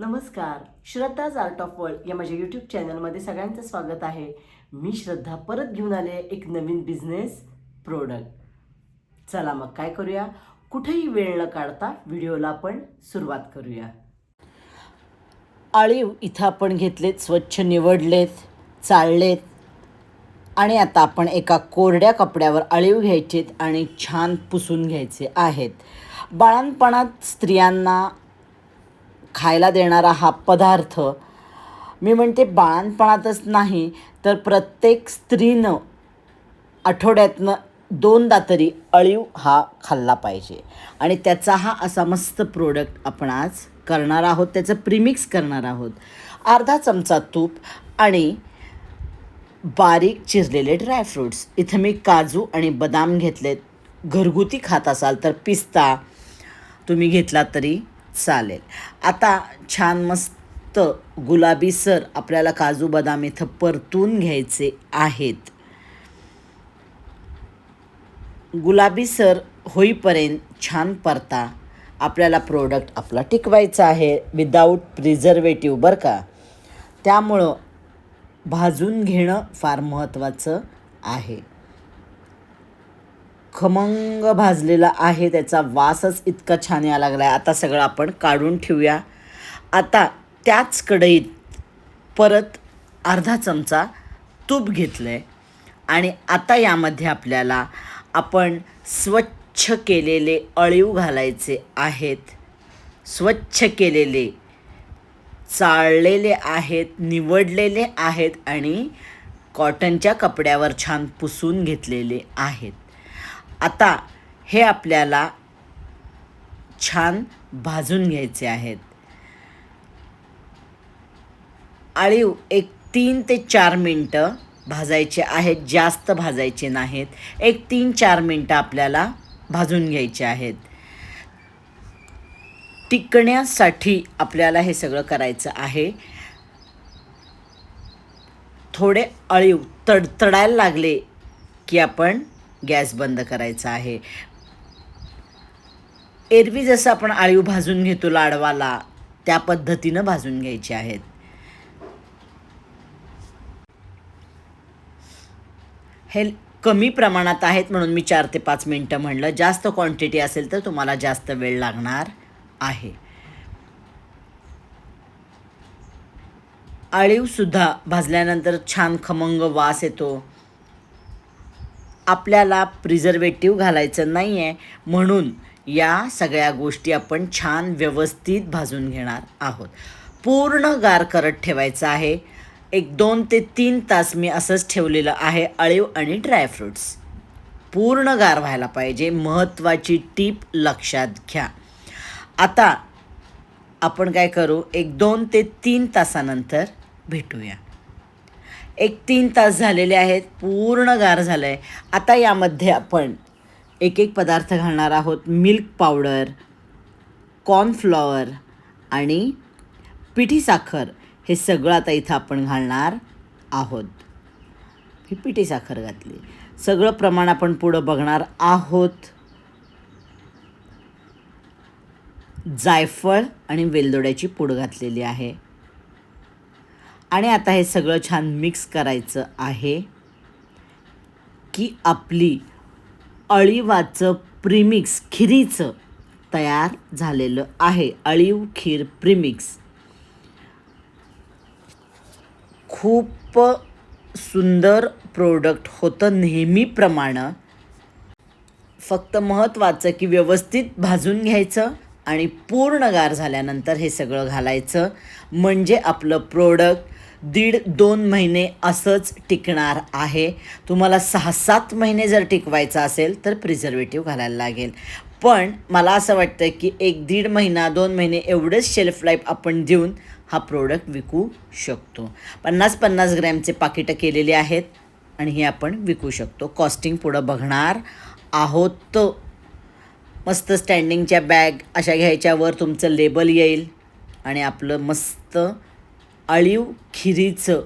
नमस्कार श्रद्धाज art of world या माझ्या यूट्यूब चॅनलमध्ये सगळ्यांचं स्वागत आहे. मी श्रद्धा परत घेऊन आले आहे एक नवीन बिझनेस प्रोडक्ट चला मग काय करूया? कुठेही वेळ न काढता व्हिडिओला आपण सुरुवात करूया. आळीव इथं आपण घेतलेत स्वच्छ निवडलेत चाळलेत आणि आता आपण एका कोरड्या कपड्यावर अळीव घ्यायचेत आणि छान पुसून घ्यायचे आहेत. बाळणपणात स्त्रियांना खायला देणारा हा पदार्थ. मी म्हणते बाळणपणातच नाही तर प्रत्येक स्त्रीनं आठवड्यातनं दोनदा तरी अळीव हा खाल्ला पाहिजे. आणि त्याचा हा असा मस्त प्रोडक्ट आपण आज करणार आहोत त्याचं प्रीमिक्स करणार आहोत. अर्धा चमचा तूप आणि बारीक चिरलेले ड्रायफ्रूट्स इथं मी काजू आणि बदाम घेतलेत. घरगुती खात असाल तर पिस्ता तुम्ही घेतला तरी चालेल. आता छान मस्त गुलाबी सर आपल्याला काजू बदाम इथं परतून घ्यायचे आहेत. गुलाबी सर होईपर्यंत छान परता. आपल्याला प्रोडक्ट आपला टिकवायचा आहे विदाऊट प्रिझर्वेटिव्ह बरं का? त्यामुळं भाजून घेणं फार महत्त्वाचं आहे. खमंग भाजलेला आहे त्याचा वासच इतका छान यायला लागला आहे आता सगळं आपण काढून ठेवूया. आता त्याच कढईत परत अर्धा चमचा तूप घेतलं आहे आणि आता यामध्ये आपल्याला आपण स्वच्छ केलेले अळीव घालायचे आहेत. स्वच्छ केलेले चाळलेले आहेत निवडलेले आहेत आणि कॉटनच्या कपड्यावर छान पुसून घेतलेले आहेत. आता हे आपल्याला छान भाजून घ्यायचे आहेत. आळीव एक तीन ते चार मिनटं भाजायचे आहेत जास्त भाजायचे नाहीत. एक तीन चार मिनटं आपल्याला भाजून घ्यायचे आहेत. टिकण्यासाठी आपल्याला हे सगळं करायचं आहे. थोडे अळीव तडतडायला लागले की आपण गॅस बंद करायचा आहे. एरवी जसं आपण आळीव भाजून घेतो लाडवाला त्या पद्धतीनं भाजून घ्यायचे आहेत. हे कमी प्रमाणात आहेत म्हणून मी चार ते पाच मिनटं म्हणलं. जास्त क्वांटिटी असेल तर तुम्हाला जास्त वेळ लागणार आहे. आळीवसुद्धा भाजल्यानंतर छान खमंग वास येतो. आपल्याला प्रिझर्वेटिव्ह घालायचं नाही आहे म्हणून या सगळ्या गोष्टी आपण छान व्यवस्थित भाजून घेणार आहोत. पूर्ण गार करत ठेवायचं आहे. एक दोन ते तीन तास मी असंच ठेवलेलं आहे अळीव आणि ड्रायफ्रूट्स पूर्ण गार व्हायला पाहिजे. महत्त्वाची टीप लक्षात घ्या. आता आपण काय करू? एक दोन ते तीन तासानंतर भेटूया. एक तीन तास झालेले आहेत पूर्ण गार झालं आहे आता यामध्ये आपण एक एक पदार्थ घालणार आहोत. मिल्क पावडर कॉर्नफ्लॉवर आणि पिठी साखर. हे सगळं आता इथं आपण घालणार आहोत. ही पिठी साखर घातली. सगळं प्रमाण आपण पुढं बघणार आहोत. जायफळ आणि वेलदोड्याची पूड घातलेली आहे. आणि आता हे सगळं छान मिक्स करायचं आहे की आपली अळीवाचं प्रिमिक्स खिरीचं तयार झालेलं आहे. अळीव खीर प्रिमिक्स खूप सुंदर प्रोडक्ट होतं नेहमीप्रमाणे. फक्त महत्त्वाचं की व्यवस्थित भाजून घ्यायचं आणि पूर्ण गार झाल्यानंतर हे सगळं घालायचं. म्हणजे आपलं प्रोडक्ट दीड दोन महिने असंच टिकणार आहे. तुम्हाला सहा सात महिने जर टिकवायचं असेल तर प्रिझर्वेटिव्ह घालायला लागेल. पण मला असं वाटतं की एक दीड महिना दोन महिने एवढंच शेल्फ लाईफ आपण देऊन हा प्रोडक्ट विकू शकतो. पन्नास पन्नास ग्रॅमचे पाकिटं केलेले आहेत आणि हे आपण विकू शकतो. कॉस्टिंग पुढं बघणार आहोत. मस्त स्टँडिंगच्या बॅग अशा घ्यायच्यावर तुमचं लेबल येईल आणि आपलं मस्त अळीव खिरीचं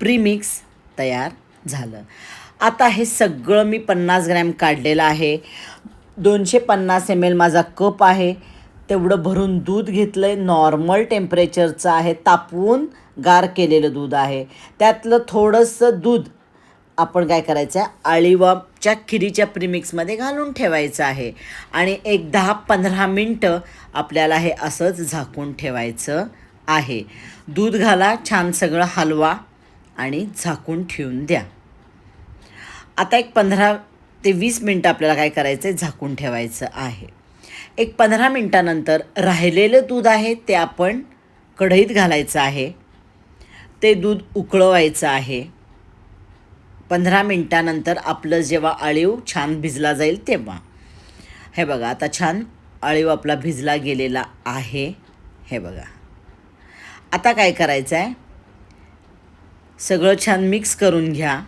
प्रीमिक्स तयार झालं. आता हे सगळं मी पन्नास ग्रॅम काढलेलं आहे. दोनशे पन्नास एम एल माझा कप आहे. तेवढं भरून दूध घेतलं आहे नॉर्मल टेम्परेचरचं आहे. तापवून गार केलेलं दूध आहे. त्यातलं थोडंसं दूध आपण काय करायचं आहे आळीवाच्या खिरीच्या प्रिमिक्समध्ये घालून ठेवायचं आहे. आणि एक दहा पंधरा मिनटं आपल्याला हे असंच झाकून ठेवायचं आहे. दूध घाला छान सगळं हलवा आणि झाकून ठेवून द्या. आता एक पंधरा ते वीस मिनटं आपल्याला काय करायचं आहे झाकून ठेवायचं आहे. एक पंधरा मिनटानंतर राहिलेलं दूध आहे ते आपण कढईत घालायचं आहे. ते दूध उकळवायचं आहे. पंधरा मिनटानंतर आपलं जेव्हा अळीव छान भिजला जाईल तेव्हा. हे बघा आता छान अळीव आपला भिजला गेलेला आहे. हे बघा. आता काय करायचं आहे सगळं छान मिक्स करून घ्या.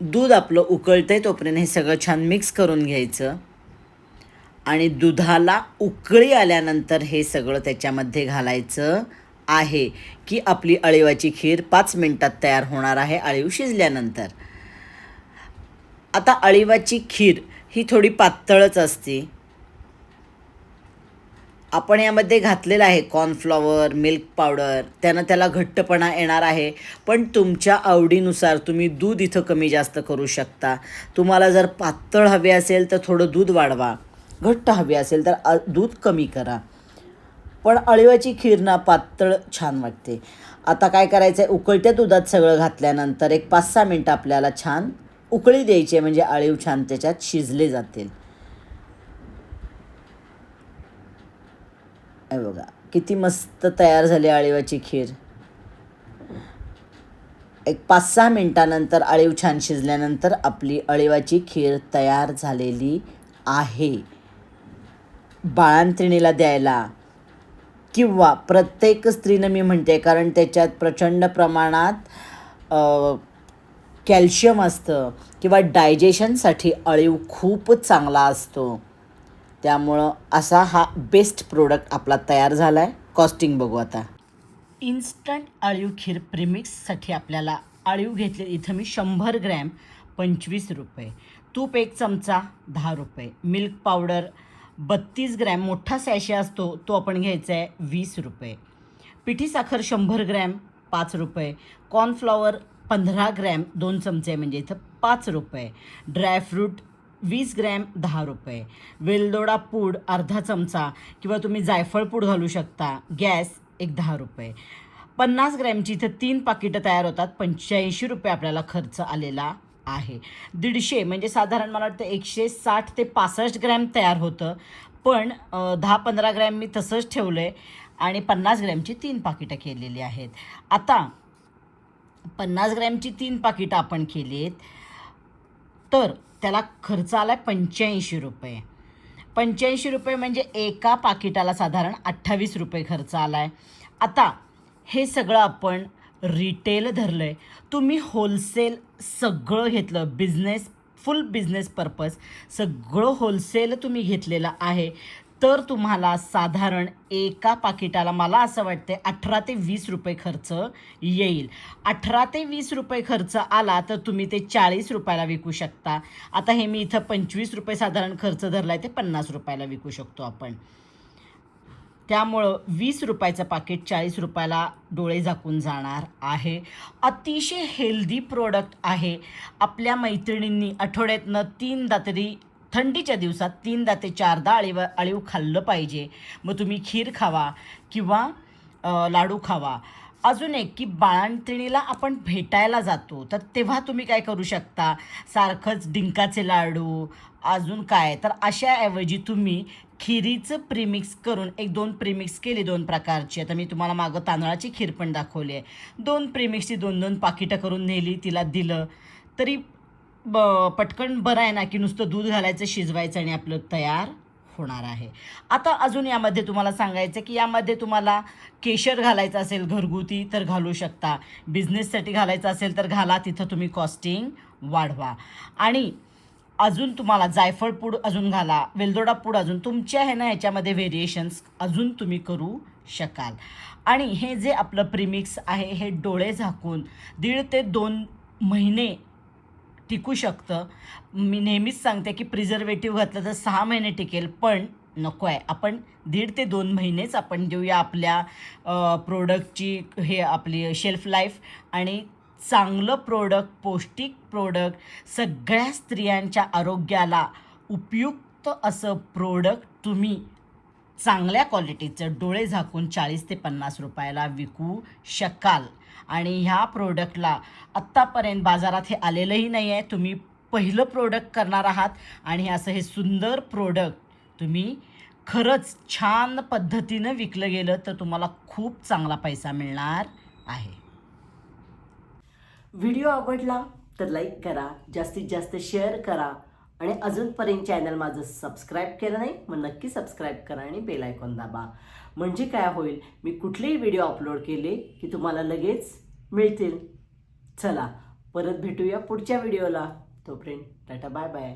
दूध आपलं उकळतं आहे तोपर्यंत हे सगळं छान मिक्स करून घ्यायचं. आणि दुधाला उकळी आल्यानंतर हे सगळं त्याच्यामध्ये घालायचं आहे की आपली अळीवाची खीर पाच मिनटात तयार होणार आहे अळीव शिजल्यानंतर. आता अळीवाची खीर ही थोडी पातळच असते. आपण यामध्ये घातलेलं आहे कॉर्नफ्लॉवर मिल्क पावडर त्यानं त्याला घट्टपणा येणार आहे. पण तुमच्या आवडीनुसार तुम्ही दूध इथं कमी जास्त करू शकता. तुम्हाला जर पातळ हवे असेल तर थोडं दूध वाढवा. घट्ट हवी असेल तर दूध कमी करा. पण अळिवाची खीर ना पातळ छान वाटते. आता काय करायचं आहे उकळत्या दुधात सगळं घातल्यानंतर एक पाच सहा मिनटं आपल्याला छान उकळी द्यायची आहे. म्हणजे अळीव छान त्याच्यात शिजले जातील. हे बघा. किती मस्त तयार झाली अळीवाची खीर. एक पाच सहा मिनटानंतर अळीव छान शिजल्यानंतर आपली अळीवाची खीर तयार झालेली आहे. बाळांतिणीला द्यायला. किंवा प्रत्येक स्त्रीनं मी म्हणते कारण त्याच्यात प्रचंड प्रमाणात कॅल्शियम असतं किंवा डायजेशनसाठी अळीव खूपच चांगला असतो. त्यामुळं असा हा बेस्ट प्रोडक्ट आपला तयार झाला आहे कॉस्टिंग बघू आता. इन्स्टंट अळीव खीर प्रिमिक्ससाठी आपल्याला अळीव घेतले इथं मी शंभर ग्रॅम पंचवीस रुपये. तूप एक चमचा दहा रुपये. मिल्क पावडर बत्तीस ग्रॅम मोठा सॅशे असतो तो आपण घ्यायचा आहे वीस रुपये. पिठी साखर शंभर ग्रॅम पाच रुपये. कॉर्नफ्लॉवर पंधरा ग्रॅम दोन चमचे म्हणजे इथं पाच रुपये. ड्रायफ्रूट वीस ग्रॅम दहा रुपये. वेलदोडा पूड अर्धा चमचा किंवा तुम्ही जायफळ पूड घालू शकता. गॅस एक दहा रुपये. पन्नास ग्रॅमची इथं तीन पाकिटं तयार होतात. पंच्याऐंशी रुपये आपल्याला खर्च आलेला आहे. दीडशे म्हणजे साधारण मला वाटतं एकशे साठ ते पासष्ट ग्रॅम तयार होतं. पण दहा पंधरा ग्रॅम मी तसंच ठेवलं आहे आणि पन्नास ग्रॅमची तीन पाकिटं केलेली आहेत. आता पन्नास ग्रॅमची तीन पाकिटं आपण केली आहेत तर त्याला खर्च आला आहे पंच्याऐंशी रुपये. पंच्याऐंशी रुपये म्हणजे एका पाकिटाला साधारण अठ्ठावीस रुपये खर्च आला आहे आता हे सगळं आपण रिटेल धरलं आहे तुम्ही होलसेल सगळं घेतलं बिझनेस फुल बिझनेस पर्पज सगळं होलसेल तुम्ही घेतलेलं आहे. तर तुम्हाला साधारण एका पाकिटाला मला असं वाटते अठरा ते वीस रुपये खर्च येईल. अठरा ते वीस रुपये खर्च आला तर तुम्ही ते चाळीस रुपयाला विकू शकता. आता हे मी इथं पंचवीस रुपये साधारण खर्च धरला आहे ते पन्नास रुपयाला विकू शकतो आपण. त्यामुळं वीस रुपयाचं पाकिट चाळीस रुपयाला डोळे झाकून जाणार आहे. अतिशय हेल्दी प्रोडक्ट आहे. आपल्या मैत्रिणींनी आठवड्यातनं तीनदा तरी थंडीच्या दिवसात तीनदा ते चारदा अळीव अळीव खाल्लं पाहिजे. मग तुम्ही खीर खावा किंवा लाडू खावा. अजून एक की बाळंतिणीला आपण भेटायला जातो तर तेव्हा तुम्ही काय करू शकता? सारखंच डिंकाचे लाडू अजून काय? तर अशाऐवजी तुम्ही खिरीचं प्रीमिक्स करून एक दोन प्रीमिक्स केली दोन प्रकारची. आता मी तुम्हाला मागं तांदळाची खीर पण दाखवली आहे. दोन प्रीमिक्सची दोन दोन पाकिटं करून नेली तिला दिलं. तरी ब पटकन बरं आहे ना की नुसतं दूध घालायचं शिजवायचं आणि आपलं तयार होणार आहे. आता अजून यामध्ये तुम्हाला सांगायचं की यामध्ये तुम्हाला केशर घालायचं असेल घरगुती तर घालू शकता. बिझनेससाठी घालायचं असेल तर घाला तिथं तुम्ही कॉस्टिंग वाढवा. आणि अजून तुम्हाला जायफळ पूड अजून घाला वेलदोडा पूड अजून तुमच्या आहे ना ह्याच्यामध्ये व्हेरिएशन्स अजून तुम्ही करू शकाल. आणि हे जे आपलं प्रिमिक्स आहे हे डोळे झाकून दीड ते दोन महिने टिकू शकतं. मी नेहमीच सांगते की प्रिझर्वेटिव्ह घातलं तर सहा महिने टिकेल पण नको आहे आपण दीड ते दोन महिनेच आपण देऊया आपल्या प्रोडक्टची हे आपली शेल्फ लाईफ आणि चांगलं प्रोडक्ट पौष्टिक प्रोडक्ट सगळ्या स्त्रियांच्या आरोग्याला उपयुक्त असं प्रोडक्ट तुम्ही चांगल्या क्वालिटीचं डोळे झाकून चाळीस ते पन्नास रुपयाला विकू शकाल. आणि ह्या प्रोडक्टला आत्तापर्यंत बाजारात हे आलेलंही नाही आहे तुम्ही पहिलं प्रोडक्ट करणार आहात आणि असं हे सुंदर प्रोडक्ट तुम्ही खरंच छान पद्धतीनं विकलं गेलं तर तुम्हाला खूप चांगला पैसा मिळणार आहे. व्हिडिओ आवडला तर लाईक करा जास्तीत जास्त शेअर करा. आणि अजूनपर्यंत चॅनल माझं सबस्क्राईब केलं नाही मग नक्की सबस्क्राईब करा आणि बेल आयकॉन दाबा. म्हणजे काय होईल मी कुठलेही व्हिडिओ अपलोड केले की तुम्हाला लगेच मिळतील. चला परत भेटूया पुढच्या व्हिडिओला तोपर्यंत टाटा बाय बाय